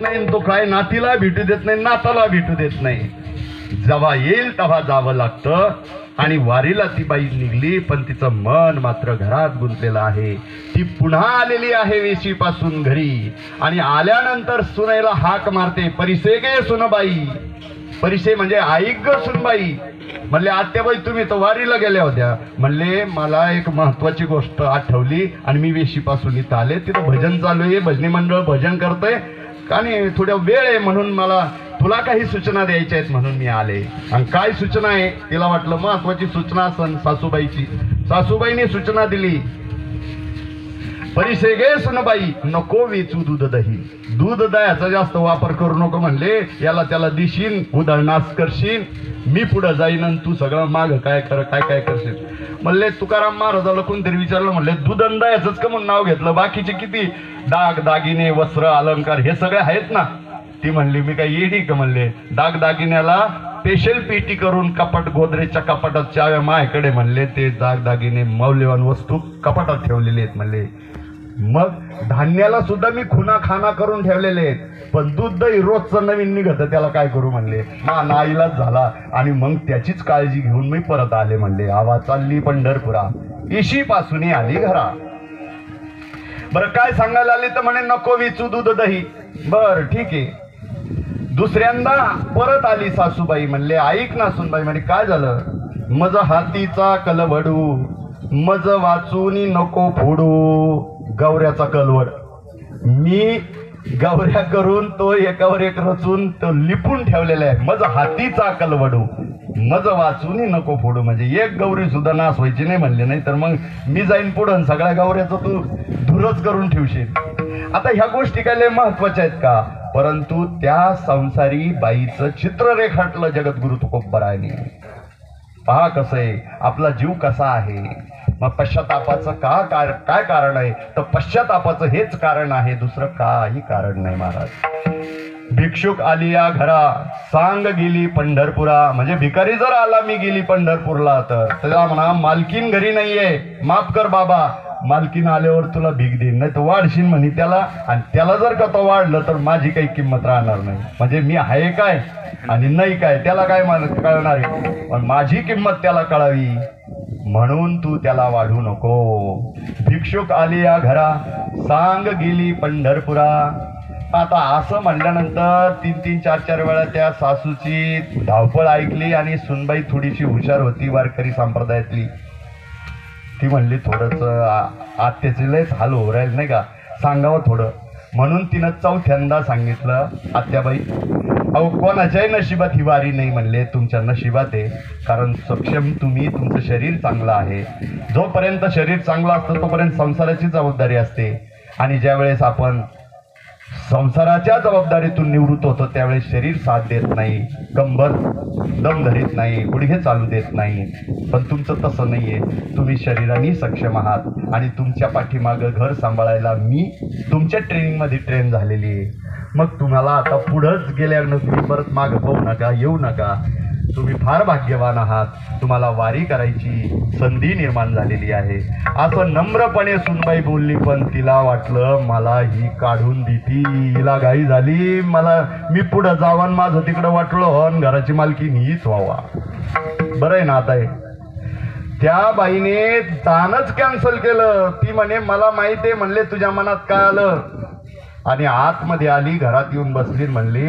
नाही तो काय नातीला भेटू देत नाही नाताला भेटू देत नाही. जेव्हा येईल तेव्हा जावं लागतं. आणि वारीला ती बाई निघली पण तिचं मन मात्र घरात गुंतलेलं आहे. ती पुन्हा आलेली आहे वेशीपासून घरी. आणि आल्यानंतर सुनेला हाक मारते परिसे गे सुनबाई. परिसे म्हणजे ऐक ग सुनबाई. म्हणले आत्याबाई तुम्ही तर वारीला गेल्या होत्या. म्हणले मला एक महत्वाची गोष्ट आठवली आणि मी वेशीपासून इथं आले. तिथं भजन चालू आहे भजनी मंडळ भजन करतंय. आणि थोड्या वेळ आहे म्हणून मला तुला काही सूचना द्यायच्या आहेत म्हणून मी आले. आणि काय सूचना आहे? तिला वाटलं महत्वाची सूचना असन सासूबाईची. सासूबाईने सूचना दिली. परिसे गे सुनबाई नको वेचू दूध दही. दूध दह्याचा जास्त वापर करू नको म्हणले याला त्याला दिशीन उधळणास करशील मी पुढं जाईन तू सगळं माग काय कर काय काय करशील? म्हणले तुकाराम महाराजाला कोणतरी विचारलं म्हणले दूध याच दह्याचंच का म्हणून नाव घेतलं? बाकीचे किती? डाग दागिने वस्त्र अलंकार हे सगळे आहेत ना? ती म्हणली मी काय येडी का म्हणले? डाग दागिन्याला स्पेशल पेटी करून कपाट गोदरेजच्या कपाटात चाव्या मायकडे म्हणले ते दाग दागिने मौल्यवान वस्तू कपाटात ठेवलेले आहेत म्हणले. मग धान्याला सुद्धा मी खुना खाना करून ठेवलेले आहेत. पण दूध दही रोजचं नवीन निघत त्याला काय करू म्हणले? मा नाईलाच झाला. आणि मग त्याचीच काळजी घेऊन मी परत आले म्हणले. आवा चालली पंढरपुरा. इशी पासून आली घरा. बरं काय सांगायला आले तर म्हणे नको विचू दूध दही. बर ठीक आहे. दुसऱ्यांदा परत आली सासूबाई म्हणले ऐक ना सुनबाई म्हणे काय झालं? मज हातीचा कलबडू मज वाचूनी नको फोडू. गवऱ्याचा कलवड. मी गवऱ्या करून तो एकावर एक रचून तो लिपून ठेवलेला आहे. मज हातीचा कलवडू. मज वाचून नको फोडू. म्हणजे एक गौरी सुद्धा नाश व्हायची नाही म्हणले नाही तर मग मी जाईन पुढं सगळ्या गौऱ्याचं तू धुरच करून ठेवशील. आता ह्या गोष्टी काय लय महत्त्वाच्या आहेत का? परंतु त्या संसारी बाईचं चित्र रेखाटलं जगद्गुरु तुकोबरायने पहा कसं आहे. आपला जीव कसा आहे? मग पश्चातापाचं का कार काय कारण आहे? तर पश्चातापाचं हेच कारण आहे दुसरं काही कारण नाही महाराज. भिक्षुक आली या घरा सांग गेली पंढरपुरा. म्हणजे भिकारी जर आला मी गेली पंढरपूरला तर. त्याला म्हणा मालकीन घरी नाहीये. माफ कर बाबा. मालकीन आल्यावर तुला भीक देईन. नाही तर वाढशील म्हणे त्याला. आणि त्याला जर का तो वाढलं तर माझी काही किंमत राहणार नाही. म्हणजे मी आहे काय? आणि नाही काय? त्याला काय मला कळणार आहे? पण माझी किंमत त्याला कळावी. म्हणून तू त्याला वाढू नको. भिक्षुक आली या घरा सांग गेली पंढरपुरा. आता असं म्हणल्यानंतर तीन तीन चार चार वेळा त्या सासूची धावपळ ऐकली आणि सुनबाई थोडीशी हुशार होती वारकरी संप्रदायातली. ती म्हणली थोडंच आत्याचे लयच हाल हो राहील नाही का? सांगावं थोडं. म्हणून तिनं चौथ्यांदा सांगितलं आत्याबाई अहो कोणाच्याही नशिबात ही वारी नाही म्हणले. तुमच्या नशिबात आहे. कारण सक्षम तुम्ही तुमचं शरीर चांगलं आहे. जोपर्यंत शरीर चांगलं असतं तोपर्यंत संसाराची जबाबदारी असते. आणि ज्यावेळेस आपण संसाराच्या जबाबदारीतून निवृत्त होतो त्यावेळेस शरीर साथ देत नाही. कंबर दम धरीत नाही. गुडघे चालू देत नाही. पण तुमचं तसं नाही आहे तुम्ही शरीराने सक्षम आहात. आणि तुमच्या पाठीमागं घर सांभाळायला मी तुमच्या ट्रेनिंगमध्ये ट्रेन झालेली आहे. मग तुम्हाला आता पुढंच गेल्यानं तुम्ही परत मागं पाहू नका येऊ नका. तुम्ही फार भाग्यवान आहात. तुम्हाला वारी करायची संधी निर्माण झालेली आहे. असं नम्रपणे सुनबाई बोलली पण तिला वाटलं मला ही काढून देती. हिला घाई झाली. मला मी पुढं जावन माझं तिकडं वाटलं अन घराची मालकी हीच व्हावा. बरं आहे ना आता हे? त्या बाईने दानच कॅन्सल केलं. ती म्हणे मला माहिती आहे म्हणले तुझ्या मनात काय आलं? आणि आतमध्ये आली घरात येऊन बसली म्हणली